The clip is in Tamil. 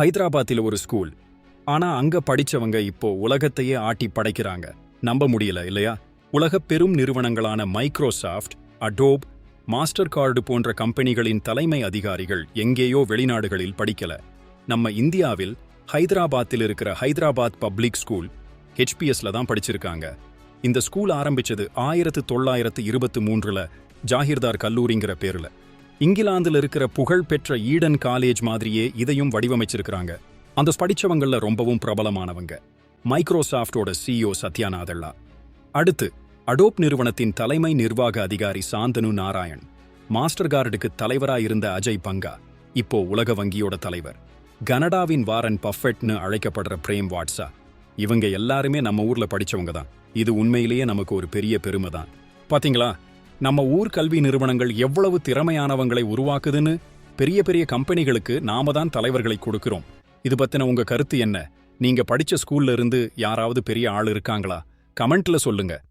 ஹைதராபாத்தில் ஒரு ஸ்கூல். ஆனா அங்க படிச்சவங்க இப்போ உலகத்தையே ஆட்டி படைக்கிறாங்க. நம்ப முடியல இல்லையா? உலக பெரும் நிறுவனங்களான மைக்ரோசாஃப்ட் அடோப் மாஸ்டர் கார்டு போன்ற கம்பெனிகளின் தலைமை அதிகாரிகள் எங்கேயோ வெளிநாடுகளில் படிக்கல. நம்ம இந்தியாவில் ஹைதராபாத்தில் இருக்கிற ஹைதராபாத் பப்ளிக் ஸ்கூல் ஹெச்பிஎஸ்ல தான் படிச்சிருக்காங்க. இந்த ஸ்கூல் ஆரம்பிச்சது ஆயிரத்து தொள்ளாயிரத்து இருபத்து மூன்றுல ஜாகிர்தார் கல்லூரிங்கிற பேர்ல. இங்கிலாந்துல இருக்கிற புகழ்பெற்ற ஈடன் காலேஜ் மாதிரியே இதையும் வடிவமைச்சிருக்கிறாங்க. அந்த படிச்சவங்கள்ல ரொம்பவும் பிரபலமானவங்க. மைக்ரோசாஃப்டோட சிஇஓ சத்யா நாதல்லா அடுத்து அடோப் நிறுவனத்தின் தலைமை நிர்வாக அதிகாரி சாந்தனு நாராயண். மாஸ்டர் கார்டுக்கு தலைவரா இருந்த அஜய் பங்கா இப்போ உலக வங்கியோட தலைவர். கனடாவின் வாரன் பஃபெட்னு அழைக்கப்படுற பிரேம் வாட்ஸா. இவங்க எல்லாருமே நம்ம ஊர்ல படிச்சவங்க தான். இது உண்மையிலேயே நமக்கு ஒரு பெரிய பெருமை தான். பாத்தீங்களா? நம்ம ஊர் கல்வி நிறுவனங்கள் எவ்வளவு திறமையானவங்களை உருவாக்குதுன்னு பெரிய பெரிய கம்பெனிகளுக்கு நாம தான் தலைவர்களை கொடுக்கிறோம். இது பத்தின உங்க கருத்து என்ன? நீங்க படிச்ச ஸ்கூல்ல இருந்து யாராவது பெரிய ஆள் இருக்காங்களா? கமெண்ட்ல சொல்லுங்க.